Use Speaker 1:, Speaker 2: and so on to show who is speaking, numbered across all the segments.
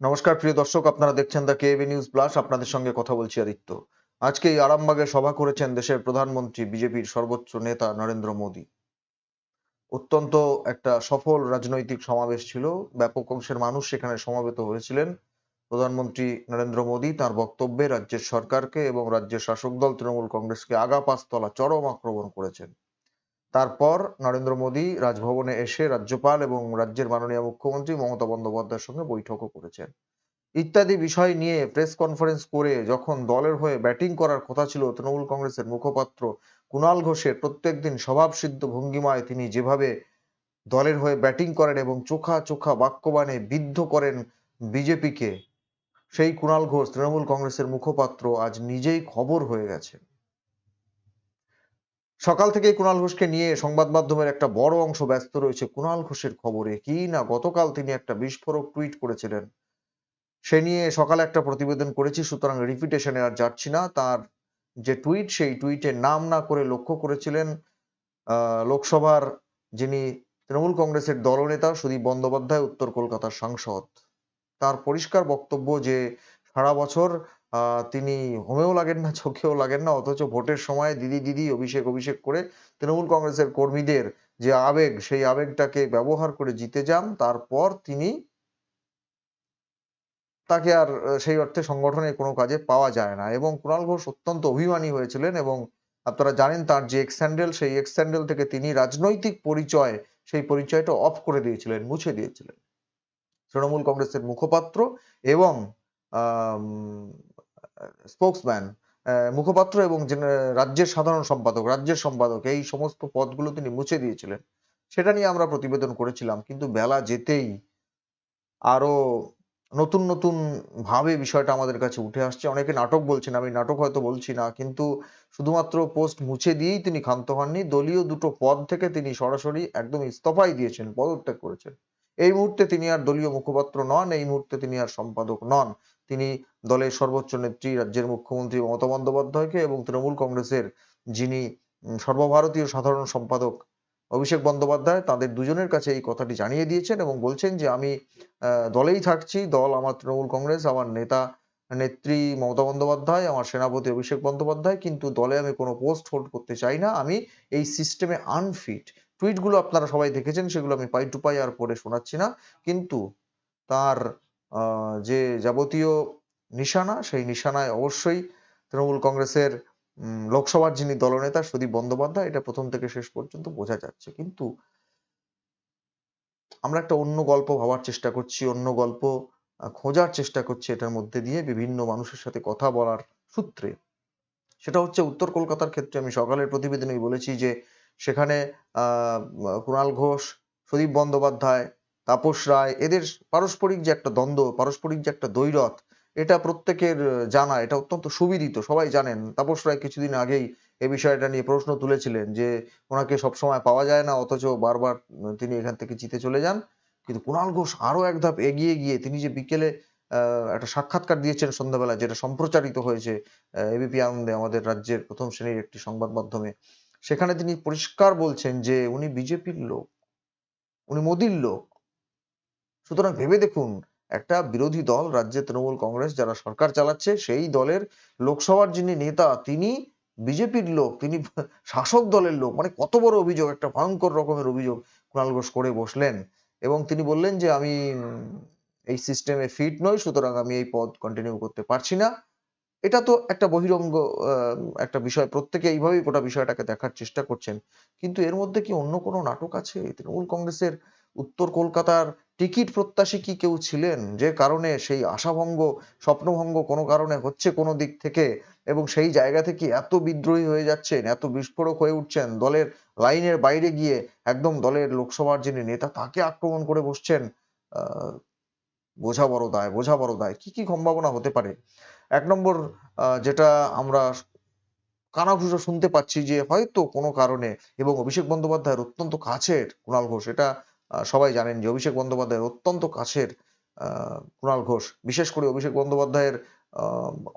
Speaker 1: নমস্কার, প্রিয় দর্শক, আপনারা দেখছেন দ্য কেএবি নিউজ প্লাস আপনাদের সঙ্গে কথা বলছি আদিত্য। আজকে এই আরামবাগে সভা করেছেন দেশের প্রধানমন্ত্রী, বিজেপির সর্বোচ্চ নেতা নরেন্দ্র মোদী। অত্যন্ত একটা সফল রাজনৈতিক সমাবেশ ছিল। ব্যাপক অংশের মানুষ সেখানে সমবেত হয়েছিলেন প্রধানমন্ত্রী নরেন্দ্র মোদী। তার বক্তব্যে রাজ্যের সরকারকে এবং রাজ্যের শাসক দল, তৃণমূল কংগ্রেসকে আগা পাঁচতলা চরম আক্রমণ করেছেন। তারপর নরেন্দ্র মোদী রাজভবনে এসে রাজ্যপাল এবং রাজ্যের মাননীয় মুখ্যমন্ত্রী মমতা বন্দ্যোপাধ্যায়ের সঙ্গে বৈঠকও করেছেন। ইত্যাদি বিষয় নিয়ে প্রেস কনফারেন্স করে যখন দলের হয়ে ব্যাটিং করার কথা ছিল, তৃণমূল কংগ্রেসের মুখপাত্র কুণাল ঘোষের প্রত্যেকদিন স্বভাবসিদ্ধ ভঙ্গিমায় তিনি যেভাবে দলের হয়ে ব্যাটিং করেন এবং চোখা চোখা বাক্যবাণে বিদ্ধ করেন বিজেপিকে, সেই কুণাল ঘোষ, তৃণমূল কংগ্রেসের মুখপাত্র আজ নিজেই খবর হয়ে গেছেন। সকাল থেকেই কুণাল ঘোষকে নিয়ে সংবাদ মাধ্যমের একটা বড় অংশ ব্যস্ত রয়েছে। কুণাল ঘোষের খবরে কি না গতকাল তিনি একটা বিস্ফোরক টুইট করেছিলেন? সে নিয়ে সকালে একটা প্রতিবেদন করেছি, সুতরাং রিপিটেশনে আর যাচ্ছি না। তার যে টুইট, সেই টুইটে নাম না করে লক্ষ্য করেছিলেন লোকসভার যিনি তৃণমূল কংগ্রেসের দলনেতা সুদীপ বন্দ্যোপাধ্যায়, উত্তর কলকাতার সাংসদ। তার পরিষ্কার বক্তব্য যে সারা বছর তিনি হোমেও লাগেন না, চোখেও লাগেন না, অথচ ভোটের সময় দিদি দিদি অভিষেক অভিষেক করে তৃণমূল কংগ্রেসের কর্মীদের যে আবেগ, সেই আবেগটাকে ব্যবহার করে জিতে যান। তারপর তিনি তাকে আর সেই অর্থে সংগঠনের কোনো কাজে পাওয়া যায় না এবং কুণাল ঘোষ অত্যন্ত অভিমানী হয়েছিলেন এবং আপনারা জানেন তার যে এক্স সেই এক্স থেকে তিনি রাজনৈতিক পরিচয়, সেই পরিচয়টা অফ করে দিয়েছিলেন, মুছে দিয়েছিলেন। তৃণমূল কংগ্রেসের মুখপাত্র এবং স্পোক্সম্যান মুখপাত্র এবং রাজ্যের সাধারণ সম্পাদক, রাজ্যের সম্পাদক, এই সমস্ত পদগুলো তিনি মুছে দিয়েছিলেন। সেটা নিয়ে আমরা প্রতিবেদন করেছিলাম, কিন্তু বেলা যেতেই আরও নতুন নতুন ভাবে বিষয়টা আমাদের কাছে উঠে আসছে। অনেকে নাটক বলছেন, আমি নাটক হয়তো বলছি না, কিন্তু শুধুমাত্র পোস্ট মুছে দিয়েই তিনি ক্ষান্ত হননি, দলীয় দুটো পদ থেকে তিনি সরাসরি একদম ইস্তফাই দিয়েছেন, পদত্যাগ করেছেন। এই মুহূর্তে তিনি আর দলীয় মুখপাত্র নন, এই মুহূর্তে তিনি আর সম্পাদক নন। তিনি দলের সর্বোচ্চ নেত্রী, রাজ্যের মুখ্যমন্ত্রী মমতা বন্দ্যোপাধ্যায়কে এবং তৃণমূল কংগ্রেসের যিনি সর্বভারতীয় সাধারণ সম্পাদক অভিষেক বন্দ্যোপাধ্যায় তাদের দুজনের কাছে এই কথাটি জানিয়ে দিয়েছেন এবং বলছেন যে, আমি দলেই থাকছি, দল আমার তৃণমূল কংগ্রেস, আমার নেতা, নেত্রী মমতা বন্দ্যোপাধ্যায়, আমার সেনাপতি অভিষেক বন্দ্যোপাধ্যায়, কিন্তু দলে আমি কোনো পোস্ট হোল্ড করতে চাই না, আমি এই সিস্টেমে আনফিট। টুইটগুলো আপনারা সবাই দেখেছেন, সেগুলো আমি পাই টু পাই আর পড়ে শোনাচ্ছি না, কিন্তু তার যে যাবতীয় নিশানা, সেই নিশানায় অবশ্যই তৃণমূল কংগ্রেসের লোকসভার যিনি দলনেতা সুদীপ বন্দ্যোপাধ্যায়, এটা প্রথম থেকে শেষ পর্যন্ত বোঝা যাচ্ছে। কিন্তু আমরা একটা অন্য গল্প ভাবার চেষ্টা করছি, অন্য গল্প খোঁজার চেষ্টা করছি এটার মধ্যে দিয়ে বিভিন্ন মানুষের সাথে কথা বলার সূত্রে। সেটা হচ্ছে উত্তর কলকাতার ক্ষেত্রে আমি সকালের প্রতিবেদনেই বলেছি যে সেখানে কুণাল ঘোষ, সুদীপ বন্দ্যোপাধ্যায় তাপস রায়, এদের পারস্পরিক যে একটা দ্বন্দ্ব, পারস্পরিক যে একটা দ্বৈরথ, এটা প্রত্যেকের জানা, এটা অত্যন্ত সুবিদিত, সবাই জানেন। তাপস রায় কিছুদিন আগেই এ বিষয়টা নিয়ে প্রশ্ন তুলেছিলেন যে, ওনাকে সবসময় পাওয়া যায় না, অথচ বারবার তিনি এখান থেকে জিতে চলে যান। কিন্তু কুণাল ঘোষ আরও এক ধাপ এগিয়ে গিয়ে, তিনি যে বিকেলে একটা সাক্ষাৎকার দিয়েছেন সন্ধ্যাবেলা, যেটা সম্প্রচারিত হয়েছে এবিপি আনন্দে, আমাদের রাজ্যের প্রথম শ্রেণির একটি সংবাদ মাধ্যমে, সেখানে তিনি পরিষ্কার বলছেন যে, উনি বিজেপির লোক, উনি মোদির লোক সুতরাং ভেবে দেখুন, একটা বিরোধী দল রাজ্যে তৃণমূল কংগ্রেস যারা সরকার চালাচ্ছে, সেই দলের লোকসভার যিনি নেতা, তিনি বিজেপির লোক, তিনি শাসক দলের লোক। মানে কত বড় অভিযোগ, একটা ভয়ঙ্কর রকমের অভিযোগ কুণাল ঘোষ করে বসলেন। এবং তিনি বললেন যে, আমি এই সিস্টেমে ফিট নই, সুতরাং আমি এই পদ কন্টিনিউ করতে পারছি না। এটা তো একটা বহিরঙ্গ একটা বিষয়। প্রত্যেকে এইভাবেই গোটা বিষয়টাকে দেখার চেষ্টা করছেন। কিন্তু এর মধ্যে কি অন্য কোনো নাটক আছে? তৃণমূল কংগ্রেসের উত্তর কলকাতার টিকিট প্রত্যাশী কি কেউ ছিলেন? যে কারণে সেই আশাভঙ্গ, স্বপ্নভঙ্গ কোনো কারণে হচ্ছে কোনো দিক থেকে এবং সেই জায়গা থেকে এত বিদ্রোহী হয়ে যাচ্ছেন, এত বিস্ফোরক হয়ে উঠছেন দলের লাইনের বাইরে গিয়ে একদম দলের লোকসভার যিনি নেতা তাকে আক্রমণ করে বসছেন বোঝা বড় দায়, বোঝা বড় দায়। কি কি সম্ভাবনা হতে পারে? এক নম্বর যেটা আমরা কানাঘুষো শুনতে পাচ্ছি যে হয়তো কোনো কারণে এবং অভিষেক বন্দ্যোপাধ্যায়ের অত্যন্ত কাছের কুণাল ঘোষ, এটা সবাই জানেন যে অভিষেক বন্দ্যোপাধ্যায়ের অত্যন্ত কাছের কুণাল ঘোষ। বিশেষ করে অভিষেক বন্দ্যোপাধ্যায়ের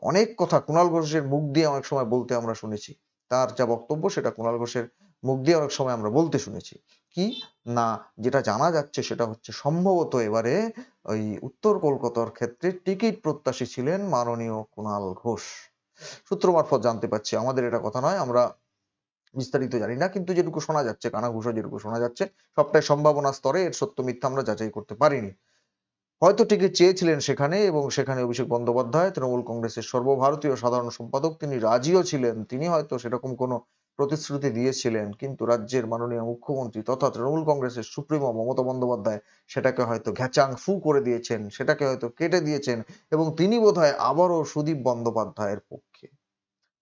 Speaker 1: অনেক কথা কুণাল ঘোষের মুখ দিয়ে অনেক সময় বলতে আমরা শুনেছি। তার যা বক্তব্য সেটা কুণাল ঘোষের মুখ দিয়ে অনেক সময় আমরা বলতে শুনেছি। কি? না, যেটা জানা যাচ্ছে সেটা হচ্ছে সম্ভবত এবারে ওই উত্তর কলকাতার ক্ষেত্রে টিকিট প্রত্যাশী ছিলেন মাননীয় কুণাল ঘোষ। সূত্র মারফত জানতে পারছি, আমাদের এটা কথা নয়, আমরা বিস্তারিত জানি না, কিন্তু যেটুকু শোনা যাচ্ছে, কানাঘুষো যেটুকু শোনা যাচ্ছে, সবটাই সম্ভাবনা স্তরে, এর সত্য মিথ্যা আমরা যাচাই করতে পারিনি। হয়তো টিকিট চেয়েছিলেন সেখানে এবং সেখানে অভিষেক বন্দ্যোপাধ্যায়, তৃণমূল কংগ্রেসের সর্বভারতীয় সাধারণ সম্পাদক, তিনি রাজিও ছিলেন, তিনি হয়তো সেরকম কোনো প্রতিশ্রুতি দিয়েছিলেন, কিন্তু রাজ্যের মাননীয় মুখ্যমন্ত্রী তথা তৃণমূল কংগ্রেসের সুপ্রিমো মমতা বন্দ্যোপাধ্যায় সেটাকে হয়তো ঘ্যাচাং ফু করে দিয়েছেন, সেটাকে হয়তো কেটে দিয়েছেন এবং তিনি বোধহয় আবারও সুদীপ বন্দ্যোপাধ্যায়ের পক্ষে।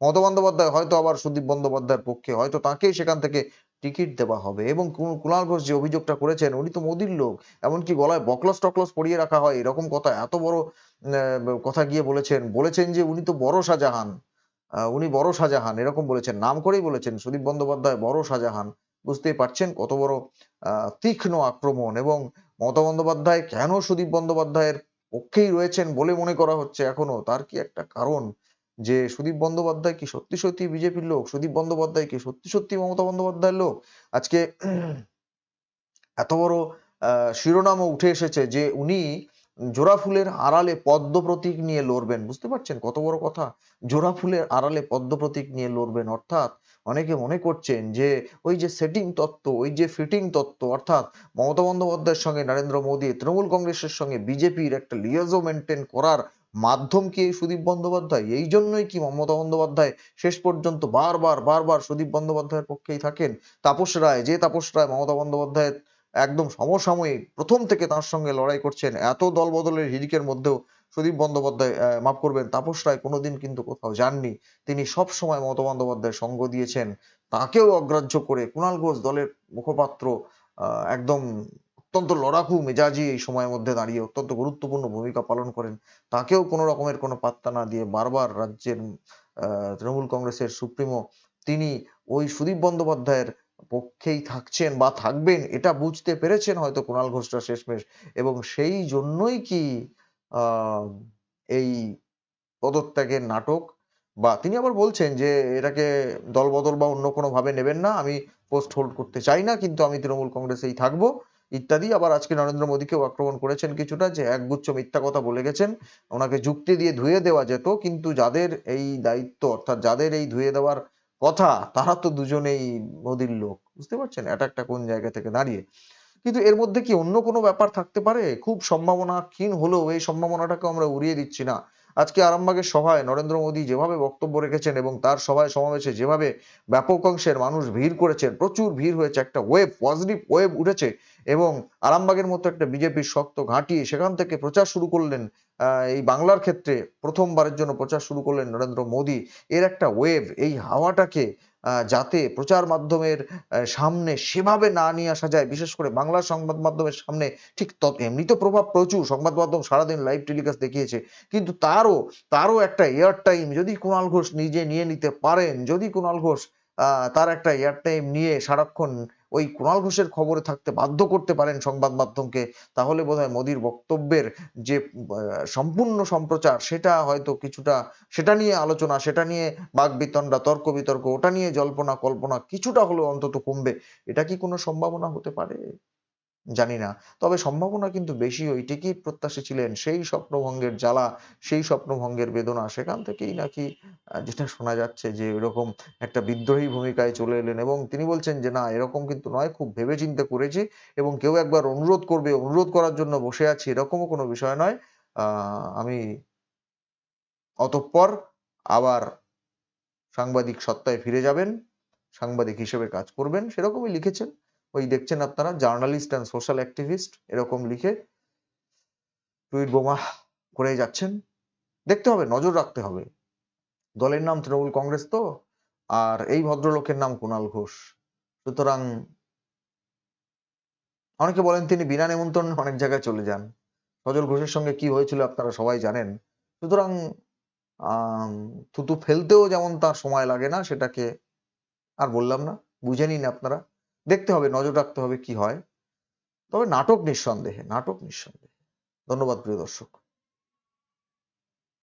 Speaker 1: মমতা বন্দ্যোপাধ্যায় হয়তো আবার সুদীপ বন্দ্যোপাধ্যায়ের পক্ষে, হয়তো তাকেই সেখান থেকে টিকিট দেওয়া হবে। এবং কুণাল ঘোষ যে অভিযোগটা করেছেন, উনি তো মোদির লোক। এমনকি গলায় বকলস টকলস পরিয়ে রাখা হয়, এরকম কথা এত বড় কথা গিয়ে বলেছেন। বলেছেন যে উনি তো বড় শাহজাহান। উনি বড় শাহজাহান, এরকম বলেছেন। নাম করেই বলেছেন সুদীপ বন্দ্যোপাধ্যায় বড় শাহজাহান। বুঝতেই পারছেন কত বড় তীক্ষ্ণ আক্রমণ। এবং মমতা বন্দ্যোপাধ্যায় কেন সুদীপ বন্দ্যোপাধ্যায়ের পক্ষেই রয়েছেন বলে মনে করা হচ্ছে এখনও? তার কি একটা কারণ? যে সুদীপ বন্দ্যোপাধ্যায় কি সত্যি সত্যি বিজেপির লোক? সুদীপ বন্দ্যোপাধ্যায় কি সত্যি সত্যি মমতা বন্দ্যোপাধ্যায়ের লোক? আজকে এত বড় শিরোনামও উঠে এসেছে যে উনি জোড়া ফুলের আড়ালে পদ্ম প্রতীক নিয়ে লড়বেন। বুঝতে পারছেন কত বড় কথা? জোড়া ফুলের আড়ালে পদ্ম প্রতীক নিয়ে লড়বেন। অর্থাৎ অনেকে মনে করছেন যে ওই যে সেটিং তত্ত্ব, ওই যে ফিটিং তত্ত্ব, অর্থাৎ মমতা বন্দ্যোপাধ্যায়ের সঙ্গে নরেন্দ্র মোদী, তৃণমূল কংগ্রেসের সঙ্গে বিজেপির একটা লিয়াজো মেনটেন করার মাধ্যম কি সুদীপ বন্দ্যোপাধ্যায়? এই জন্যই কি মমতা বন্দ্যোপাধ্যায় শেষ পর্যন্ত বারবার বারবার সুদীপ বন্দ্যোপাধ্যায়ের পক্ষেই থাকেন? তাপস রায়, যে তাপস রায় মমতা বন্দ্যোপাধ্যায়ের একদম সমসাময়িক প্রথম থেকে তার সঙ্গে লড়াই করছেন, এত দল বদলের হিড়িকের মধ্যেও সুদীপ বন্দ্যোপাধ্যায় মাফ করবেন, তাপস রায় কোনোদিন কিন্তু কোথাও যাননি। তিনি সব সময় মমতা বন্দ্যোপাধ্যায় সঙ্গ দিয়েছেন। তাকেও অগ্রাহ্য করে কুণাল ঘোষ দলের মুখপাত্র একদম অত্যন্ত লড়াকু মেজাজি এই সময়ের মধ্যে দাঁড়িয়ে অত্যন্ত গুরুত্বপূর্ণ ভূমিকা পালন করেন। তাকেও কোনো রকমের কোনো পাত্তা না দিয়ে বারবার রাজ্যের তৃণমূল কংগ্রেসের সুপ্রিমো তিনি ওই সুদীপ বন্দ্যোপাধ্যায়ের পক্ষেই থাকছেন বা থাকবেন এটা বুঝতে পেরেছেন হয়তো কুণাল ঘোষরা শেষমেশ এবং সেই জন্যই কি এই পদত্যাগের নাটক বা তিনি আবার বলছেন যে এটাকে দলবদল বা অন্য কোনো ভাবে নেবেন না, আমি পোস্ট হোল্ড করতে চাই না, কিন্তু আমি তৃণমূল কংগ্রেসেই থাকব। ইত্যাদি। আবার আজকে নরেন্দ্র মোদীকেও আক্রমণ করেছেন কিছুটা যে একগুচ্ছ মিথ্যা কথা বলে গেছেন। ওনাকে যুক্তি দিয়ে ধুয়ে দেওয়া যেত, কিন্তু যাদের এই দায়িত্ব, অর্থাৎ যাদের এই ধুয়ে দেওয়ার কথা, তারা তো দুজনেই মোদীর লোক। বুঝতে পারছেন? একটা কোন জায়গা থেকে দাঁড়িয়ে। কিন্তু এর মধ্যে কি অন্য কোনো ব্যাপার থাকতে পারে? খুব সম্ভাবনা ক্ষীণ হলেও এই সম্ভাবনাটাকে আমরা উড়িয়ে দিচ্ছি না। আজকে আরামবাগের সভায় নরেন্দ্র মোদী যেভাবে বক্তব্য রেখেছেন এবং তার সভায় সমাবেশে যেভাবে ব্যাপক অংশের মানুষ ভিড় করেছেন, প্রচুর ভিড় হয়েছে, একটা ওয়েব পজিটিভ ওয়েব উঠেছে এবং আরামবাগের মতো একটা বিজেপির শক্ত ঘাঁটি সেখান থেকে প্রচার শুরু করলেন এই বাংলার ক্ষেত্রে প্রথমবারের জন্য প্রচার শুরু করলেন নরেন্দ্র মোদী। এর একটা ওয়েভ এই হাওয়াটাকে যাতে প্রচার মাধ্যমের সামনে সেভাবে না নিয়ে আসা যায়। বিশেষ করে বাংলা সংবাদ মাধ্যমের সামনে ঠিক তত, এমনি তো প্রভাব প্রচুর। সংবাদ মাধ্যম সারাদিন লাইভ টেলিকাস্ট দেখিয়েছে। কিন্তু তারও তারও একটা এয়ার টাইম যদি কুণাল ঘোষ নিজে নিয়ে নিতে পারেন, যদি কুণাল ঘোষ তার একটা এয়ার টাইম নিয়ে সারাক্ষণ ওই কুণাল ঘোষের খবরে থাকতে বাধ্য করতে পারেন সংবাদ মাধ্যমকে, তাহলে বোধহয় মোদির বক্তব্যের যে সম্পূর্ণ সম্প্রচার, সেটা হয়তো কিছুটা, সেটা নিয়ে আলোচনা, সেটা নিয়ে বাক বিতণ্ডা তর্ক বিতর্ক ওটা নিয়ে জল্পনা কল্পনা কিছুটা হলেও অন্তত কমবে। এটা কি কোনো সম্ভাবনা হতে পারে? জানি না। তবে সম্ভাবনা কিন্তু বেশি ওই টিকিট প্রত্যাশী ছিলেন সেই স্বপ্নভঙ্গের জ্বালা, সেই স্বপ্নভঙ্গের বেদনা, সেখান থেকেই নাকি যেটা শোনা যাচ্ছে যে এরকম একটা বিদ্রোহী ভূমিকায় চলে এলেন এবং তিনি বলছেন যে, না, এরকম কিন্তু নয়, খুব ভেবেচিন্তে করেছি এবং কেউ একবার অনুরোধ করবে, অনুরোধ করার জন্য বসে আছি, এরকমও কোনো বিষয় নয়। আমি অতঃপর আবার সাংবাদিক সত্তায় ফিরে যাবেন, সাংবাদিক হিসেবে কাজ করবেন। সেরকমই লিখেছেন। ওই দেখছেন আপনারা জার্নালিস্ট অ্যান্ড সোশ্যাল অ্যাক্টিভিস্ট এরকম লিখে টুইট বোমা করে যাচ্ছেন। দেখতে হবে, নজর রাখতে হবে। দলের নাম তৃণমূল কংগ্রেস তো, আর এই ভদ্রলোকের নাম কুণাল ঘোষ। সুতরাং অনেকে বলেন তিনি বিনা নিমন্ত্রণ অনেক জায়গায় চলে যান। সজল ঘোষের সঙ্গে কি হয়েছিল আপনারা সবাই জানেন। সুতরাং থুতু ফেলতেও যেমন তার সময় লাগে না, সেটাকে আর বললাম না, বুঝে নিন আপনারা। দেখতে হবে, নজর রাখতে হবে কি হয়। তবে নাটক নিঃসন্দেহে নাটক নিঃসন্দেহে। ধন্যবাদ প্রিয় দর্শক।